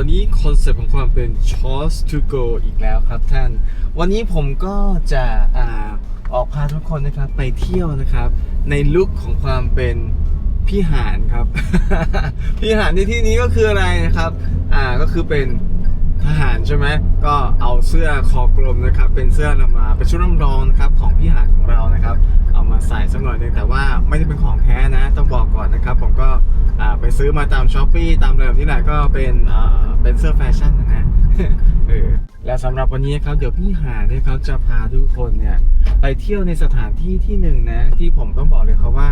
วันนี้คอนเซปต์ของความเป็น choice to go อีกแล้วครับท่าน วันนี้ผมก็จะอ่าออกพาทุกคนนะครับไปเที่ยวนะครับ ในลุคของความเป็นพี่หานครับ พี่หานในที่นี้ก็คืออะไรนะครับ อ่าก็คือเป็นารใช่ไหมก็เอาเสื้อคอกลมนะครับ เป็นเสื้อลำมาเป็นชุดลำลองนะครับของพี่หานของเรานะครับ เอามาใส่สักหน่อยหนึงแต่ว่าไม่ได้เป็นของแท้นะ ต้องบอกก่อนนะครับ ผมก็อ่าไปซื้อมาตามช้อปปีตามเดิมนี่แหละก็เป็นอ่าเป็นเสื้อแฟชั่นนะ เออและสำหรับวันนี้ครับเดี๋ยวพี่หาเนี่ยเขาจะพาทุกคนเนี่ยไปเที่ยวในสถานที่ที่หนึ่งนะ ที่ผมต้องบอกเลยครับว่า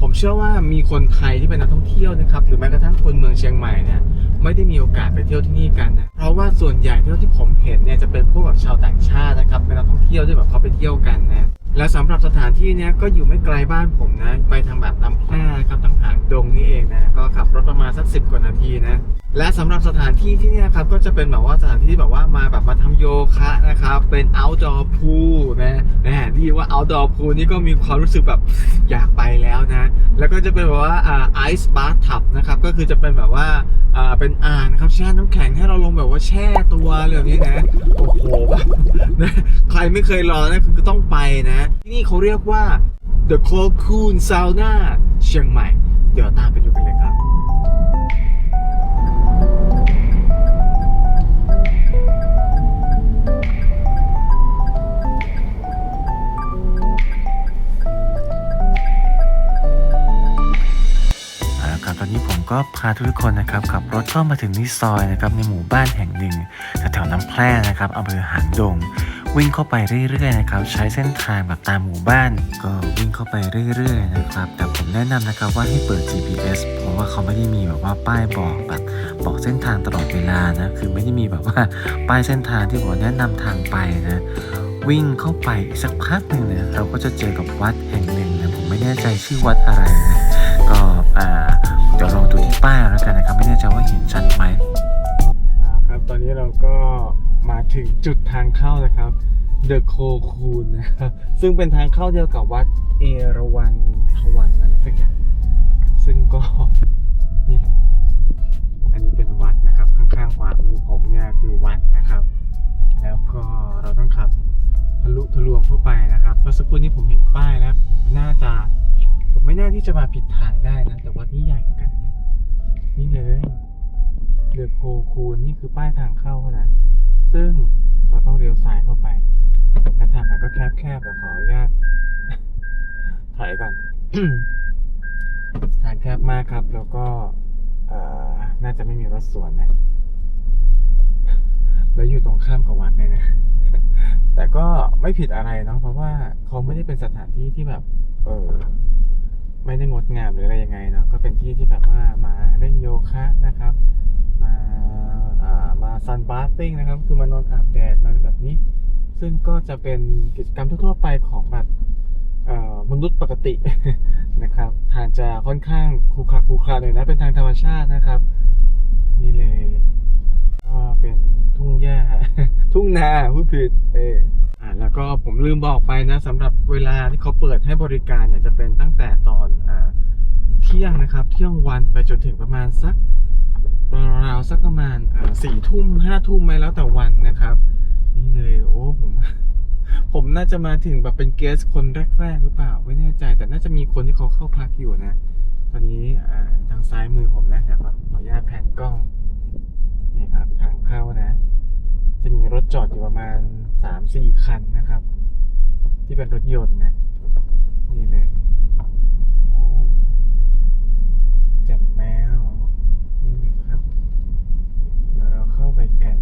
ผมเชื่อว่ามีคนไทยที่เป็นนักท่องเที่ยวนะครับหรือแม้กระทั่งคนเมืองเชียงใหม่เนี่ยไม่ได้มีโอกาสไปเที่ยวที่นี่กันนะเพราะว่าส่วนใหญ่เที่ยวที่ผมเห็นเนี่ยจะเป็นพวกแบบชาวต่างชาตินะครับเป็นนักท่องเที่ยวที่แบบเขาไปเที่ยวกันนะ และสำหรับสถานที่เนี้ยก็อยู่ไม่ไกลบ้านผมนะ ไปทางแบบลำแพร่ครับทางหางดงนี่เองนะก็ขับรถประมาณสักสิบกว่านาทีนะและสำหรับสถานที่ที่เนี่ยครับก็จะเป็นแบบว่าสถานที่ที่แบบว่ามาแบบมาทำโยคะนะครับเป็น outdoor pool นะนะที่ว่า outdoor pool นี่ก็มีความรู้สึกแบบอยากไปแล้วนะ แล้วก็จะเป็นแบบว่าอ่า ice bath tub นะครับก็คือจะเป็นแบบว่าอ่าเป็นอ่างนะครับแช่น้ำแข็งให้เราลงแบบว่าแช่ตัวอะไรแบบนี้นะโอ้โหแบบนะใครไม่เคยลองนะคือต้องไปนะที่นี่เขาเรียกว่า the Cold Cool Sauna เชียงใหม่ เดี๋ยวตามไปดูกันเลยครับครับตอนนี้ผมก็พาทุกคนนะครับขับรถเข้ามาถึงที่ซอยนะครับในหมู่บ้านแห่งหนึ่งแถวๆน้ำแพร่นะครับอำเภอหางดง วิ่งเข้าไปเรื่อยๆนะครับใช้เส้นทางแบบตามหมู่บ้าน ก็วิ่งเข้าไปเรื่อยๆนะครับแต่ผมแนะนำนะครับว่าให้เปิด GPS เพราะว่าเขาไม่ได้มีแบบว่าป้ายบอกแบบบอกเส้นทางตลอดเวลานะคือไม่ได้มีแบบว่าป้ายเส้นทางที่บอกแนะนำทางไปนะวิ่งเข้าไปอีกสักพักหนึ่งเนี่ยเราก็จะเจอกับวัดแห่งหนึ่งนะผมไม่แน่ใจชื่อวัดอะไรนะก็อ่าเดี๋ยวลองดูที่ป้ายแล้วกันนะครับไม่แน่ใจว่าเห็นชัดไหมครับตอนนี้เราก็ มาถึงจุดทางเข้านะครับ The c o c o o n นะครับซึ่งเป็นทางเข้าเดียวกับวัดเอราวัณทวันอะไรสักอย่างซึ่งก็นี่อันนี้เป็นวัดนะครับ ข้างๆขวามือผมเนี่ยคือวัดนะครับ แล้วก็เราต้องขับทะลุทะลวงเข้าไปนะครับเมื่อสักครู่นี้ผมเห็นป้ายแล้วผมน่าจะผมไม่น่าที่จะมาผิดทางได้นะ แต่ว่านี่ใหญ่เหมือนกันนี่เลย เดือโคคูนนี่คือป้ายทางเข้านะซึ่งเราต้องเลี้ยวซ้ายเข้าไปและทางมันก็แคบๆแต่ขออนุญาตถอยก่อนทางแคบมากครับ แล้วก็เออน่าจะไม่มีรถสวนนะ แล้วอยู่ตรงข้ามกับวัดเลยนะ แต่ก็ไม่ผิดอะไรเนาะ เพราะว่าเขาไม่ได้เป็นสถานที่ที่แบบ เออ ไม่ได้งดงามหรืออะไรยังไงเนาะ ก็เป็นที่ที่แบบว่ามาเล่นโยคะนะครับ อ่ามาซันบาร์ติ้งนะครับ คือมานอนอาบแดดมาแบบนี้ ซึ่งก็จะเป็นกิจกรรมทั่วไปของแบบมนุษย์ปกตินะครับทางจะค่อนข้างคูคาคูคาหน่อยนะ เป็นทางธรรมชาตินะครับ นี่เลยก็เป็นทุ่งหญ้า ทุ่งนาพูดผิดเอออ่าแล้วก็ผมลืมบอกไปนะสำหรับเวลาที่เขาเปิดให้บริการเนี่ยจะเป็นตั้งแต่ตอนอ่าเที่ยงนะครับ เที่ยงวันไปจนถึงประมาณสัก ราวๆสักประมาณสี่ทุ่มห้าทุ่มไหมแล้วแต่วันนะครับ นี่เลยโอ้ผม ผมน่าจะมาถึงแบบเป็นเกสคนแรกๆหรือเปล่าไม่แน่ใจ แต่น่าจะมีคนที่เขาเข้าพักอยู่นะ ตอนนี้ทางซ้ายมือผมนะเดี๋ยวขอขออนุญาตแผนกล้องนี่ครับทางเข้านะ จะมีรถจอดอยู่ประมาณสามสี่คันนะครับ ที่เป็นรถยนต์นะ นี่เลยโอ้แจ่มแมว นี่เลยครับ เราเข้าไปกัน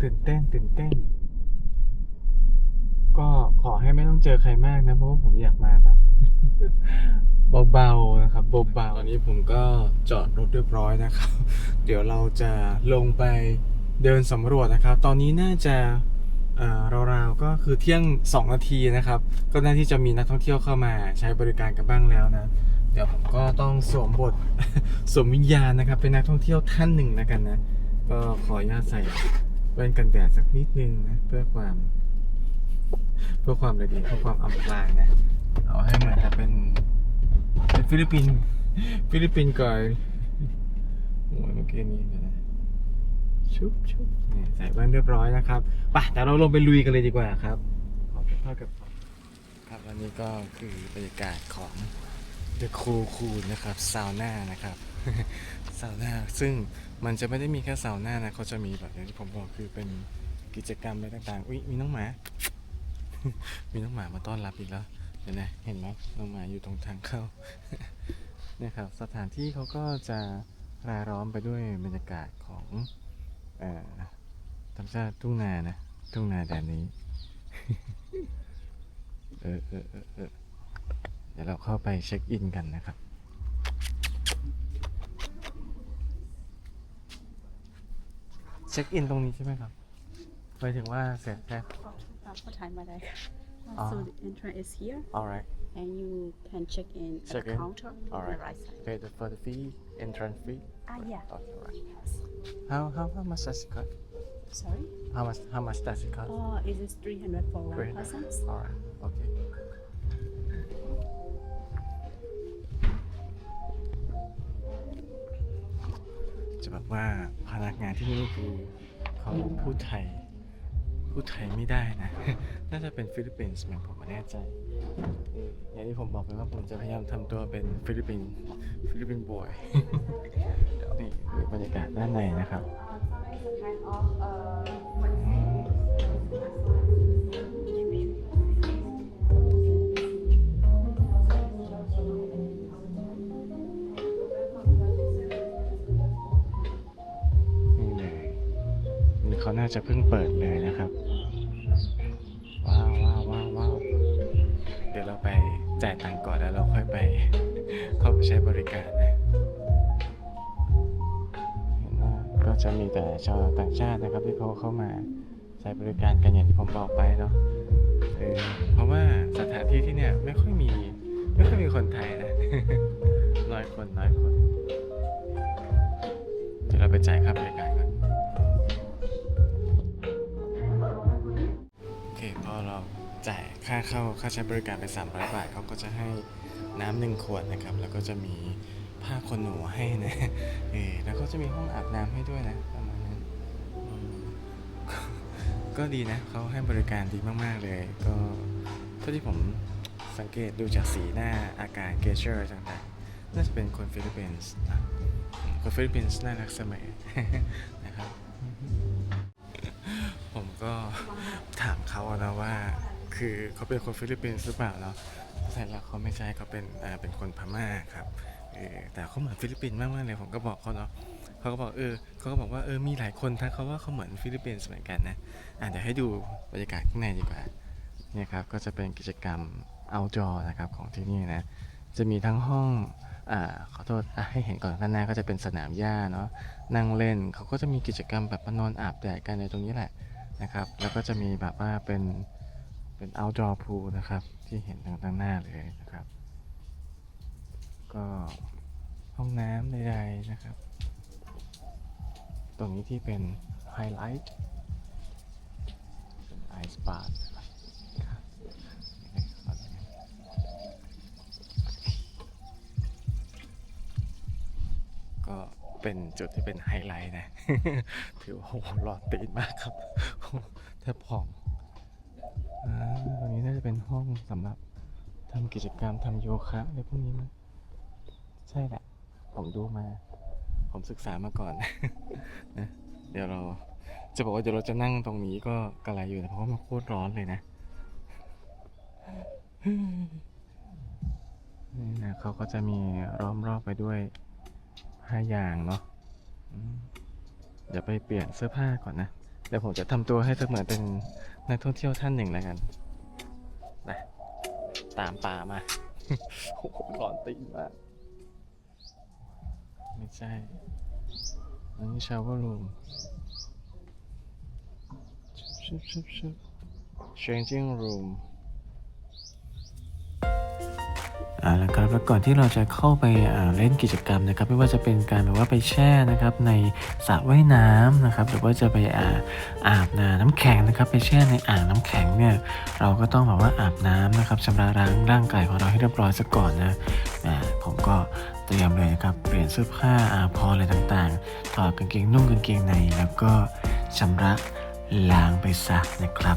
ตื่นเต้นตื่นเต้น ก็ขอให้ไม่ต้องเจอใครมากนะ เพราะว่าผมอยากมาแบบเบาๆนะครับเบาๆตอนนี้ผมก็จอดรถเรียบร้อยนะครับ เดี๋ยวเราจะลงไปเดินสำรวจนะครับ ตอนนี้น่าจะ ราวๆก็คือเที่ยง 2 นาทีนะครับ ก็น่าที่จะมีนักท่องเที่ยวเข้ามาใช้บริการกันบ้างแล้วนะ เดี๋ยวผมก็ต้องสวมบทสวมวิญญาณนะครับ เป็นนักท่องเที่ยวท่านหนึ่งแล้วกันนะ ก็ขออนุญาตใส่แว่นกันแดดสักนิดนึงนะเพื่อความ เพื่อความอะไรดีเพื่อความอำพรางนะ เอาให้เหมือนจะเป็นเป็นฟิลิปปินส์ฟิลิปปินส์กับโอ้ยเมื่อกี้นี้นะ ชุบชุบนี่ใส่แว่นเรียบร้อยนะครับไปแต่เราลงไปลุยกันเลยดีกว่าครับขอบคุณพ่อกับครับอันนี้ก็คือบรรยากาศของ The Cool Cool นะครับซาวน่านะครับซาวน่าซึ่งมันจะไม่ได้มีแค่ซาวน่านะเขาจะมีแบบอย่างที่ผมบอกคือเป็นกิจกรรมอะไรต่างๆ อุ้ยมีน้องหมา มีน้องหมามาต้อนรับอีกแล้วเห็นไหมเห็นไหมน้องหมาอยู่ตรงทางเข้าเนี่ยครับสถานที่เขาก็จะรายล้อมไปด้วยบรรยากาศของ ธรรมชาติทุ่งนานะ ทุ่งนาแดนนี้ เออเออเออเออเดี๋ยวเราเข้าไปเช็คอินกันนะครับ เช็คอินตรงนี้ใช่ไหมครับหมายถึงว่าเสร็จแล้ว Uh, what time are they? Ah. So the entrance is here, alright and you can check in Check at the in? counter on Alright. the right side. pay the for the fee entrance fee Ah, yeah. okay alright how how how much does it cost Sorry. how much how much does it cost Oh, it is 300 for one 300. person. alright okay จะบอกว่าพนักงานที่นี่คือเขาพูดไทย พูดไทยไม่ได้นะ น่าจะเป็นฟิลิปปินส์เหมือนผมไม่แน่ใจอย่างที่ผมบอกไปว่าผมจะพยายามทำตัวเป็นฟิลิปปินส์ฟิลิปปินส์บอยนี่คือบรรยากาศด้านในนะครับ จะเพิ่งเปิดเลยนะครับ ว้าวว้าวว้าวว้าวเดี๋ยวเราไปจ่ายตังค์ก่อนแล้วเราค่อยไป เข้าไปใช้บริการนะเห็นว่าก็จะมีแต่ชาวต่างชาตินะครับ ที่เขาเข้ามาใช้บริการกันอย่างที่ผมบอกไปเนาะเออเพราะว่าสถานที่ที่เนี่ยไม่ค่อยมีไม่ค่อยมีคนไทยนะน้อยคนน้อยคนเดี๋ยวเราไปจ่ายค่าบริการก่อน จ่ายค่าเข้าค่าใช้บริการไป 300 บาทเขาก็จะให้น้ำหนึ่งขวดนะครับ แล้วก็จะมีผ้าขนหนูให้นะเออแล้วก็จะมีห้องอาบน้ำให้ด้วยนะประมาณนั้นก็ดีนะเขาให้บริการดีมาก ๆ เลย ก็เท่าที่ผมสังเกตดูจากสีหน้าอาการเกเชอร์ต่างๆน่าจะเป็นคนฟิลิปปินส์คนฟิลิปปินส์น่ารักเสมอ คือเขาเป็นคนฟิลิปปินส์หรือเปล่าเนาะเสร็จแล้วเขาไม่ใช่เขาเป็นอ่าเป็นคนพม่าครับเออแต่เขาเหมือนฟิลิปปินส์มากๆเลยผมก็บอกเขาเนาะเขาก็บอกเออเขาก็บอกว่าเออมีหลายคนทักเขาว่าเขาเหมือนฟิลิปปินส์เหมือนกันนะอะเดี๋ยวให้ดูบรรยากาศข้างในดีกว่าเนี่ยครับก็จะเป็นกิจกรรม outdoor นะครับของที่นี่นะจะมีทั้งห้องอ่าขอโทษให้เห็นก่อนด้านหน้าก็จะเป็นสนามหญ้าเนาะนั่งเล่นเขาก็จะมีกิจกรรมแบบนอนอาบแดดกันในตรงนี้แหละนะครับ แล้วก็จะมีแบบว่าเป็น เป็น outdoor pool นะครับ ที่เห็นทางด้านหน้าเลยนะครับ ก็ห้องน้ำใดๆนะครับ ตรงนี้ที่เป็นไฮไลท์เป็นไอซ์บาร์ก็เป็นจุดที่เป็นไฮไลท์นะ ถือว่าโหหลอดตีนมากครับแทบพอง ตรงนี้น่าจะเป็นห้องสำหรับทำกิจกรรมทำโยคะอะไรพวกนี้มั้ยใช่แหละ ผมดูมา ผมศึกษามาก่อนนะเดี๋ยวเราจะบอกว่าเดี๋ยวเราจะนั่งตรงนี้ก็กระไรอยู่นะเพราะว่ามันโคตรร้อนเลยนะนี่นะเขาก็จะมีล้อมรอบไปด้วยผ้ายางเนาะอืมเดี๋ยวไปเปลี่ยนเสื้อผ้าก่อนนะเดี๋ยวผมจะทำตัวให้เสมือนเป็น นักท่องเที่ยวท่านหนึ่งแล้วกันไปตามป่ามาโอ้โหร้อนตีนมาก ไม่ใช่ อันนี้ชาวเวอร์รูมชุบชุบชุบ changing room อ่าแล้วครับแล้วก่อนที่เราจะเข้าไปเล่นกิจกรรมนะครับ ไม่ว่าจะเป็นการแบบว่าไปแช่นะครับในสระว่ายน้ำนะครับหรือว่าจะไปอาอาบน้ำน้ำแข็งนะครับ ไปแช่ในอ่างน้ำแข็งเนี่ยเราก็ต้องแบบว่าอาบน้ำนะครับชำระล้างร่างกายของเราให้เรียบร้อยซะก่อนนะอ่าผมก็จะตรียมเลยนะครับเปลี่ยนเสื้อผ้าอาภรณ์อะไรต่างๆถอดกางเกงนุ่งกางเกงในแล้วก็ชำระล้างไปซะนะครับ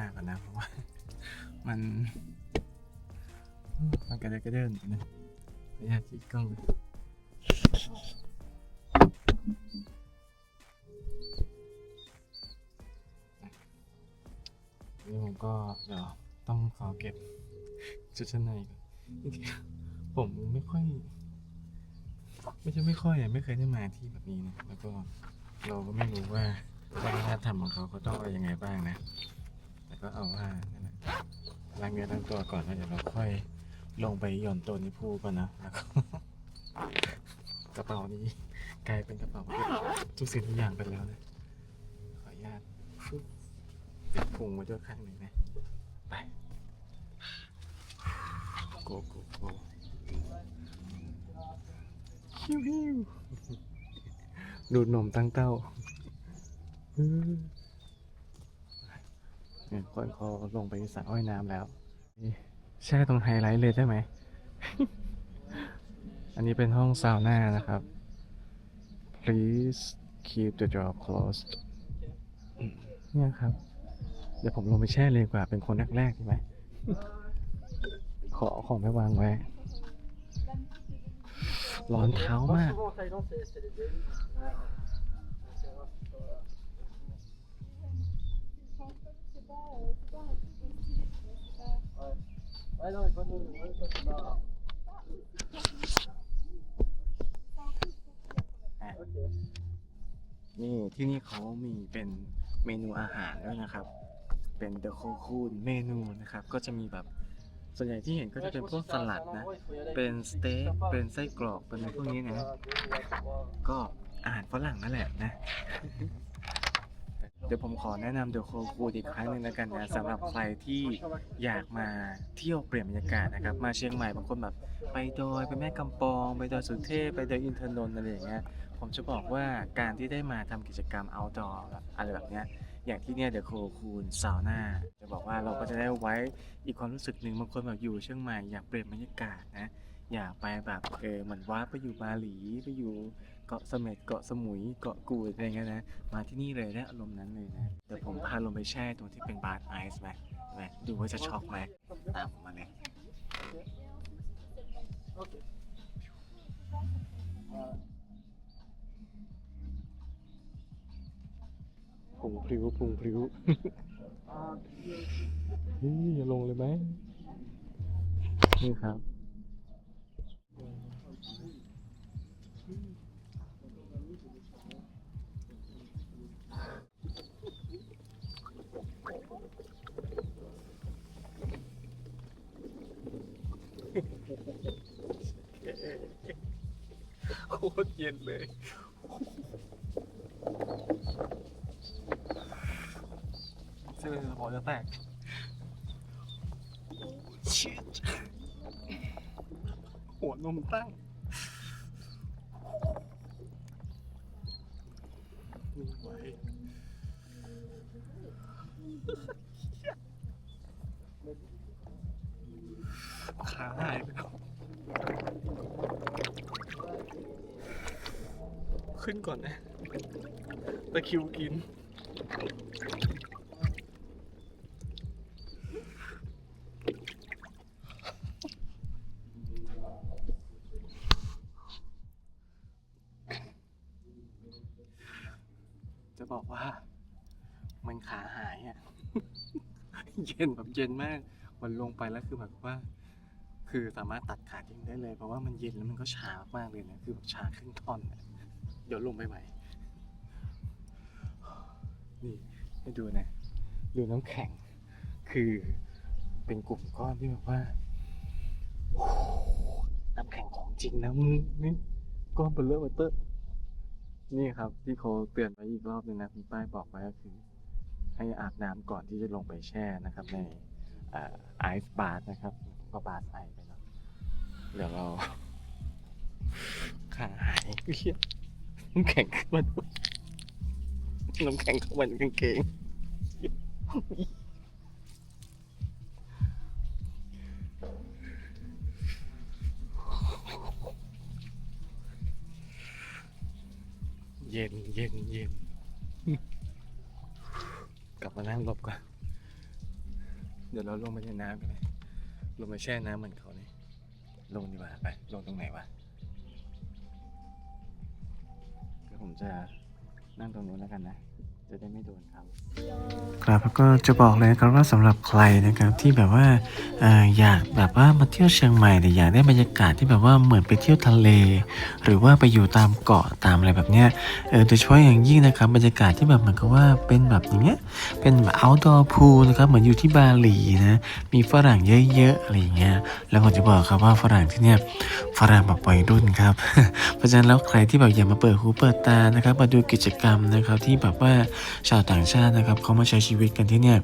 าก่อนนะ เพราะว่ามันมันกระเดนกระเดินนะไม่อยากจีกล้องเลยนี่ผมก็เดี๋ยวต้องขอเก็บชุดชั้นในก่อนผมไม่ค่อย ไม่ใช่ไม่ค่อยอะไม่เคยได้มาที่แบบนี้นะแล้วก็เราก็ไม่รู้ว่าวัฒนธรรมของเขาเขาต้องอะไรยังไงบ้างนะ แต่ก็เอาว่านั่นแหละล้างเนื้อล้างตัวก่อนแล้วเดี๋ยวเราค่อยลงไปหย่อนตัวในพูก่อนนะแล้วก็กระเป๋านี้กลายเป็นกระเป๋าทุกสิ่งทุกอย่างไปแล้วนะขออนุญาตฟึบปิดพุงไว้ด้วยข้างหนึ่งนะไปโกโกโกฮิวฮิวดูดนมตั้งเต้า เนี่ยคนคอลงไปสระว่ายน้ำแล้วนี่แช่ตรงไฮไลท์เลยได้ไหม อันนี้เป็นห้องซาวน่านะครับ please keep the door closed อืมเนี่ยครับ เดี๋ยวผมลงไปแช่เลยดีกว่าเป็นคนแรกๆดีไหม ขอเอาของไปวางไว้ ร้อนเท้ามาก นี่ที่นี่เขามีเป็นเมนูอาหารด้วยนะครับ เป็นเดอะโคคูนเมนูนะครับ ก็จะมีแบบส่วนใหญ่ที่เห็นก็จะเป็นพวกสลัดนะ เป็นสเต็ก เป็นไส้กรอก เป็นอะไรพวกนี้นะ ก็อาหารฝรั่งนั่นแหละนะ เดี๋ยวผมขอแนะนำเดอะโคคูนอีกครั้งหนึ่งแล้วกันนะสำหรับใครที่อยากมาเที่ยวเปลี่ยนบรรยากาศนะครับ มาเชียงใหม่บางคนแบบไปดอยไปแม่กำปอง ไปดอยสุเทพไปดอยอินทนนท์อะไรอย่างเงี้ยผมจะบอกว่าการที่ได้มาทำกิจกรรม outdoor แบบอะไรแบบเนี้ยอย่างที่เนี่ยเดอะโคคูนซาวน่าจะบอกว่าเราก็จะได้ไว้อีกความรู้สึกหนึ่งบางคนแบบอยู่เชียงใหม่อยากเปลี่ยนบรรยากาศนะ อยากไปแบบเออเหมือนว่าไปอยู่บาหลีไปอยู่ เกาะเสม็ดเกาะสมุยเกาะกูดอะไรเงี้ยนะ มาที่นี่เลยได้อารมณ์นั้นเลยนะเดี๋ยวผมพาลงไปแช่ตรงที่เป็นบาร์ไอซ์ไหมไหมดูว่าจะช็อกไหมตามผมมาเลยพุงพริ้วพุงพริ้วเฮ้ยอย่าลงเลยไหมนี่ครับ คตรเย็นเลย เสื้อหมอจะแตกชิดหัวนมตั้ง คิวกิน จะบอกว่า มันขาหายอะ เย็นแบบเย็นมาก มันลงไปแล้วคือแบบว่า คือสามารถตัดขาทิ้งได้เลย เพราะว่ามันเย็นแล้วมันก็ชามากเลยนะ คือแบบชาครึ่งท่อนอะเดี๋ยวลงไปใหม่ นี่ให้ดูนะ ดูน้ำแข็ง คือเป็นกลุ่มก้อนที่แบบว่าน้ำแข็งของจริงนะมึงนี่ก้อนเบลเลอร์เบอร์เตอร์นี่ครับที่เขาเตือนไว้อีกรอบหนึงนะมีป้ายบอกไว้ก็คือ ให้อาบน้ำก่อนที่จะลงไปแช่นะครับ ในไอซ์บาร์นะครับ ก็บาร์ไอไปแล้วเดี๋ยวเราขาหายเหี้ยน้ำแข็งขึ้นมาด้วย น้ำแข็งเข้ามาในกางเกง เย็นเย็นเย็น กลับมานั่งหลบก่อน เดี๋ยวเราลงไปในน้ำกันเลยลงไปแช่น้ำเหมือนเขาเลยลงดีกว่าไป ลงตรงไหนวะเดี๋ยวผมจะนั่งตรงนู้นแล้วกันนะ จะได้ไม่โดนครับแล้วก็จะบอกเลยครับว่าสำหรับใครนะครับที่แบบว่าเอ่ออยากแบบว่ามาเที่ยวเชียงใหม่แต่อยากได้บรรยากาศที่แบบว่าเหมือนไปเที่ยวทะเล หรือว่าไปอยู่ตามเกาะตามอะไรแบบเนี้ยเออโดยเฉพาะอย่างยิ่งนะครับบรรยากาศที่แบบเหมือนกับว่าเป็นแบบอย่างเงี้ยเป็นแบบ outdoor pool นะครับเหมือนอยู่ที่บาหลีนะมีฝรั่งเยอะๆอะไรอย่างเงี้ยแล้วผมจะบอกครับว่าฝรั่งที่เนี่ยฝรั่งแบบวัยรุ่นครับ เพราะฉะนั้นแล้วใครที่แบบอยากมาเปิดหูเปิดตานะครับมาดูกิจกรรมนะครับที่แบบว่าชาวต่างชาตินะครับเขามาใช้ชีวิตกันที่เนี่ย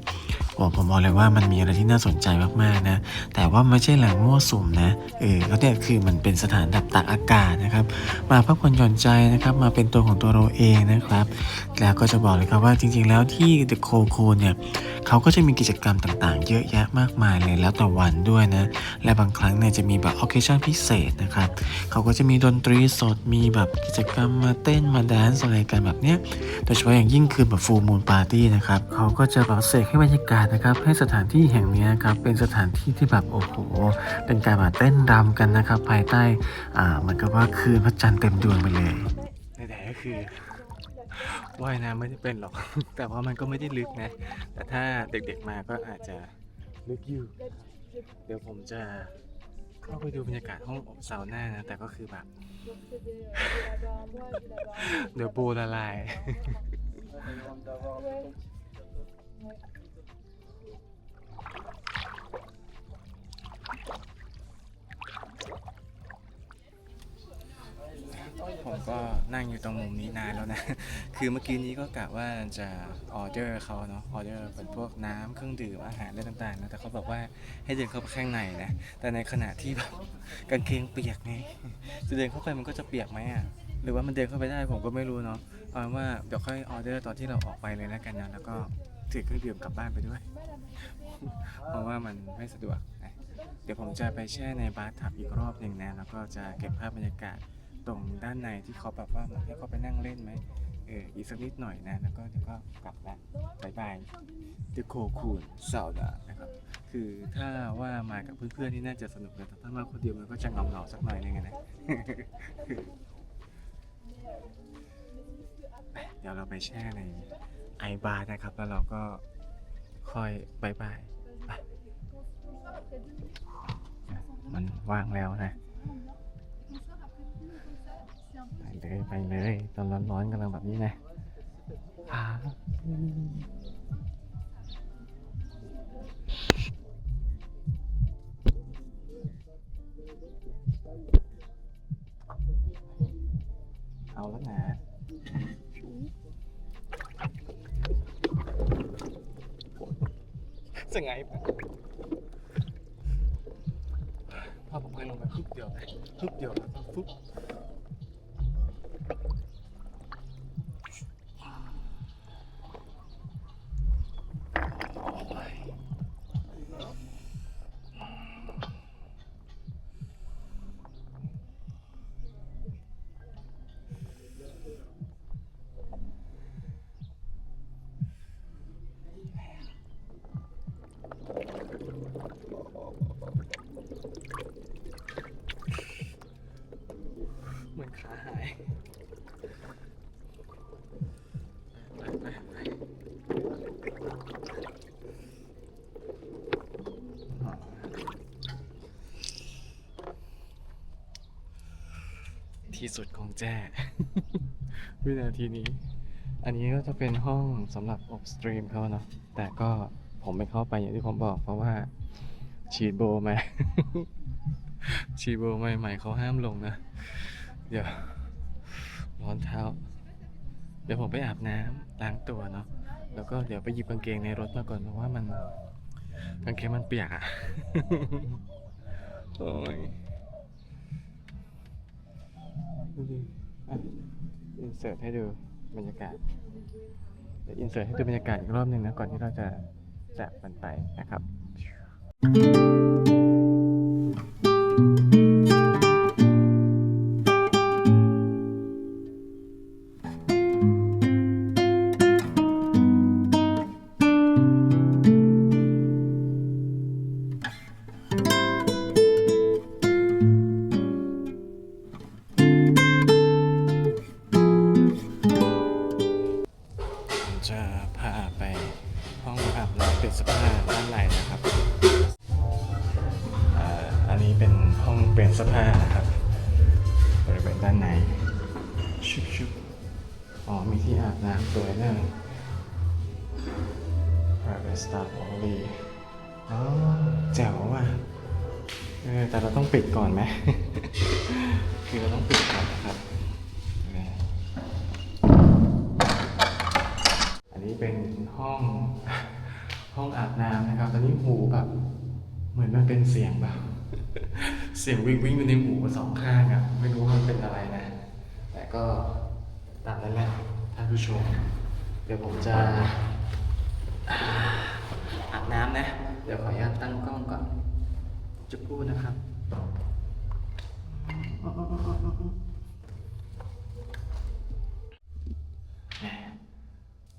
โอ้ผมบอกเลยว่ามันมีอะไรที่น่าสนใจมากๆนะ แต่ว่าไม่ใช่แหล่งมั่วสุมนะ เออเขาเนี่ยคือมันเป็นสถานดับตากอากาศนะครับ มาพักผ่อนหย่อนใจนะครับ มาเป็นตัวของตัวเราเองนะครับ แล้วก็จะบอกเลยครับว่าจริง ๆ แล้วที่ The c o c o เนี่ยเขาก็จะมีกิจกรรมต่างๆ เยอะแยะมากมายเลยแล้วแต่วันด้วยนะ และบางครั้งเนี่ยจะมีแบบ occasion พิเศษนะครับ เขาก็จะมีดนตรีสด มีแบบกิจกรรมมาเต้นมาแดนซ์อะไรกันแบบเนี้ย โดยเฉพาะอย่างยิ่งคือแบบฟูมูลปาร์ตี้นะครับ เขาก็จะแบบเสกให้บรรยากาศนะครับให้สถานที่แห่งนี้นะครับเป็นสถานที่ที่แบบโอ้โห เป็นการมาเต้นรำกันนะครับ ภายใต้อ่าเหมือนกับว่าคืนพระจันทร์เต็มดวงไปเลยแต่ก็คือว่ายน้ำไม่ได้เป็นหรอก แต่ว่ามันก็ไม่ได้ลึกนะ แต่ถ้าเด็กๆมาก็อาจจะลึกอยู่เดี๋ยวผมจะเข้าไปดูบรรยากาศห้องอบซาวน่านะ แต่ก็คือแบบ เดี๋ยวโบละลาย ผมก็นั่งอยู่ตรงมุมนี้นานแล้วนะ คือเมื่อกี้นี้ก็กะว่าจะออเดอร์เขาเนาะ ออเดอร์เป็นพวกน้ำเครื่องดื่มอาหารอะไรต่างๆนะ แต่เขาบอกว่าให้เดินเข้าไปข้างในนะ แต่ในขณะที่แบบกางเกงเปียกไง จะเดินเข้าไปมันก็จะเปียกไหมอะ หรือว่ามันเดินเข้าไปได้ผมก็ไม่รู้เนาะ เอาว่าเดี๋ยวค่อยออเดอร์ตอนที่เราออกไปเลยแล้วกันนะ แล้วก็ถือเครื่องดื่มกลับบ้านไปด้วย เพราะว่ามันไม่สะดวก เดี๋ยวผมจะไปแช่ในบาร์ทับอีกรอบหนึ่งนะ แล้วก็จะเก็บภาพบรรยากาศ ตรงด้านในที่เขาแบบว่าเหมือนให้เขาไปนั่งเล่นไหมเอออีกสักนิดหน่อยนะแล้วก็เดี๋ยวก็กลับละบายบายเดโคคูนเซาดานะครับคือถ้าว่ามากับเพื่อนๆนี่น่าจะสนุกนะแต่ถ้ามาคนเดียวมันก็จะเหงาๆสักหน่อยนึงนะเดี๋ยวเราไปแช่ในไอบาร์นะครับ แล้วเราก็ค่อยบายบายมันว่างแล้วนะ เลยไปเลย ตอนร้อนๆกำลังแบบนี้นะเอาแล้วนะจะไงปะพอผมเคยลงไปฟึบเดียวฟึบเดียวแล้วก็ฟึบ เหมือนขาหาย ไปไปไป ที่สุดของแจ้ วินาทีนี้ อันนี้ก็จะเป็นห้องสำหรับอบสตรีมเขาเนาะแต่ก็ผมไม่เข้าไปอย่างที่ผมบอกเพราะว่า ฉีดโบมาชีดโบใหม่ๆเขาห้ามลงนะ เดี๋ยว ร้อนเท้า เดี๋ยวผมไปอาบน้ำล้างตัวเนาะแล้วก็เดี๋ยวไปหยิบกางเกงในรถมาก่อนเพราะว่ามันกางเกงมันเปียกอะ โอ้ย อินเสิร์ตให้ดูบรรยากาศเดี๋ยวอินเสิร์ตให้ดูบรรยากาศอีกรอบหนึ่งนะ ก่อนที่เราจะจากมันไปนะครับ ห้องห้องอาบน้ำนะครับ ตอนนี้หูแบบเหมือนมันเป็นเสียงแบบ เสียงวิ่งวิ่งอยู่ในหูสองข้างอะไม่รู้มันเป็นอะไรนะ แต่ก็ตามนั้นแหละท่านผู้ชม เดี๋ยวผมจะอาอาบน้ำนะ เดี๋ยวขออนุญาตตั้งกล้องก่อน จะพูดนะครับ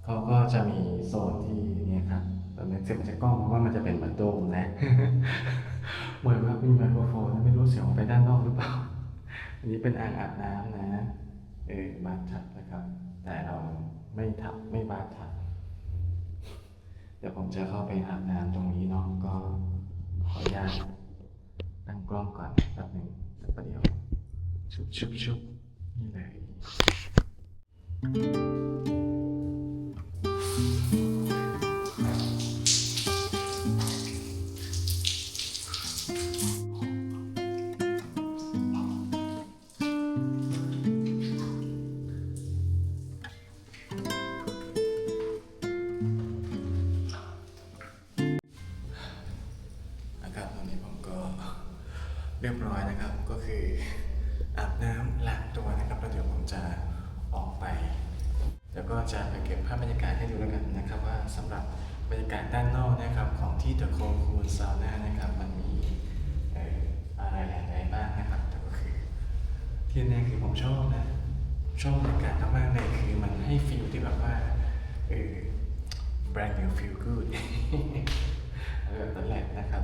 เขาก็จะมีโซนที่เนี่ยครับตอนนี้เสียงมันจะกล้องเพราะว่ามันจะเป็นเหมือนโดมนะเหมือนว่ามีไมโครโฟนไม่รู้เสียงออกไปด้านนอกหรือเปล่า อันนี้เป็นอ่างอาบน้ำนะเออบาร์ทับนะครับ แต่เราไม่ทับไม่บาร์ทับเดี๋ยวผมจะเข้าไปอาบน้ำตรงนี้เนาะก็ขออนุญาตตั้งกล้องก่อนแป๊บหนึ่งแประเดี๋ยวชุบชุบชุบนี่เลย ที่แน่คือผมชอบนะ ชอบบรรยากาศมากๆเลยคือมันให้ฟิลที่แบบว่าเออ brand new feel good เออนั่นแหละนะครับ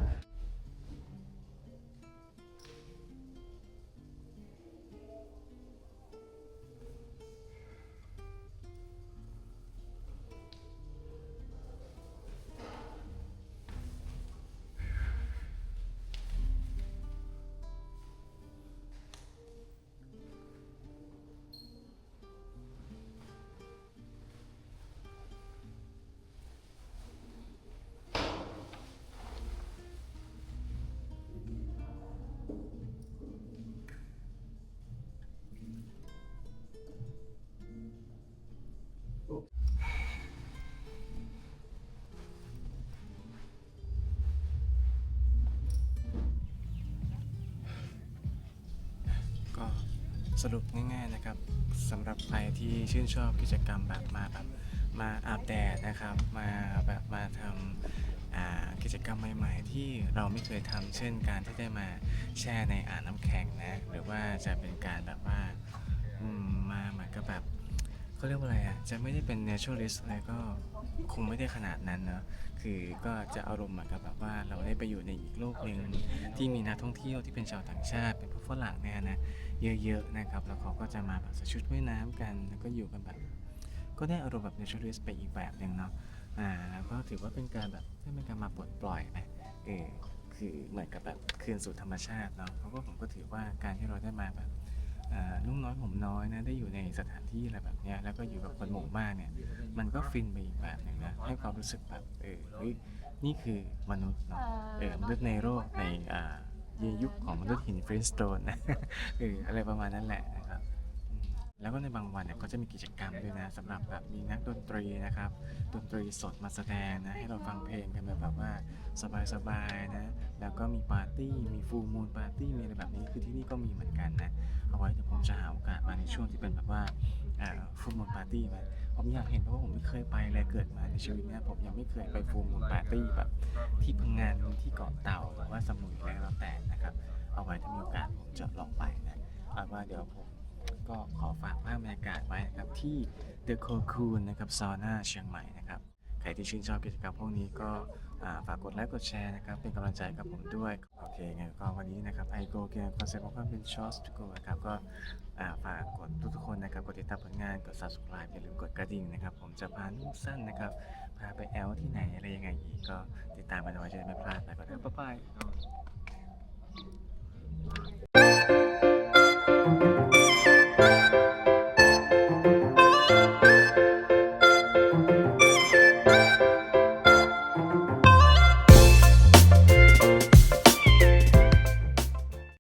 สรุปง่ายๆนะครับสำหรับใครที่ชื่นชอบกิจกรรมแบบมาแบบมาอาบแดดนะครับ มาแบบมาทำกิจกรรมใหม่ๆ ที่เราไม่เคยทำเช่นการที่ได้มาแช่ในอ่างน้ำแข็งนะหรือว่าจะเป็นการแบบว่ามาเหมือนกับแบบเขาเรียกว่าอะไรอะ จะไม่ได้เป็น naturalist อะไรก็คงไม่ได้ขนาดนั้นเนอะคือก็จะอารมณ์เหมือนกับแบบว่าเราได้ไปอยู่ในอีกโลกหนึ่งที่มีนักท่องเที่ยวที่เป็นชาวต่างชาติเป็น รั่งเนี่ยนะเยอะๆนะครับแล้วเขาก็จะมาแบบใส่ชุดว่ายน้ำกันแล้วก็อยู่กันแบบก็ได้อารมณ์แบบ naturalist ไปอีกแบบหนึ่งเนาะอ่าแล้วก็ถือว่าเป็นการแบบได้เป็นการมาปลดปล่อยไปเออคือเหมือนกับแบบคืนสู่ธรรมชาติเนาะเพราะว่าผมก็ถือว่าการที่เราได้มาแบบนุ่งน้อยห่มน้อยนะได้อยู่ในสถานที่อะไรแบบเนี้ยแล้วก็อยู่กับคนหมู่มากเนี่ย มันก็ฟินไปอีกแบบหนึ่งนะให้ความรู้สึกแบบเออนี่คือมนุษย์เนาะเออมนุษย์ในโลกในอ่า ยุคของมนุษย์หินฟรีสโตนนะเอออะไรประมาณนั้นแหละนะครับอืมแล้วก็ในบางวันเนี่ยก็จะมีกิจกรรมด้วยนะสำหรับแบบมีนักดนตรีนะครับดนตรีสดมาแสดงนะให้เราฟังเพลงกันแบบว่าสบายๆนะแล้วก็มีปาร์ตี้มีฟูลมูนปาร์ตี้มีอะไรแบบนี้คือที่นี่ก็มีเหมือนกันนะเอาไว้เดี๋ยวผมจะหาโอกาสมาในช่วงที่เป็นแบบว่าฟูมูลปาร์ตี้ไหมผมอยากเห็นเพราะว่าผมไม่เคยไปเลยเกิดมาในชีวิตเนี่ยผมยังไม่เคยไปฟูมูลปาร์ตี้แบบที่พังงาน ที่เกาะเต่าหรือว่าสมุยแล้วแต่นะครับ เอาไว้ถ้ามีโอกาสผมจะลองไปนะเอาว่าเดี๋ยวผมก็ขอฝากภาพบรรยากาศไว้นะครับที่ The Cocoon นะครับซาวน่าเชียงใหม่นะครับใครที่ชื่นชอบกิจกรรมพวกนี้ก็ฝากกดไลค์กดแชร์นะครับ เป็นกำลังใจกับผมด้วย โอเคงั้นก็วันนี้นะครับ I go เกมคอนเซ็ปต์ของความเป็น Short to go นะครับ ก็ฝากกดทุกๆคนนะครับ กดติดตามผลงาน กด subscribe อย่าลืมกดกระดิ่งนะครับ ผมจะพานุ่มสั้นนะครับาไปแอลที่ไหนอะไรยังไงอีกก็ติดตามกันเไว้จะไม่พลาดนะก่อนนะบ๊ายบาย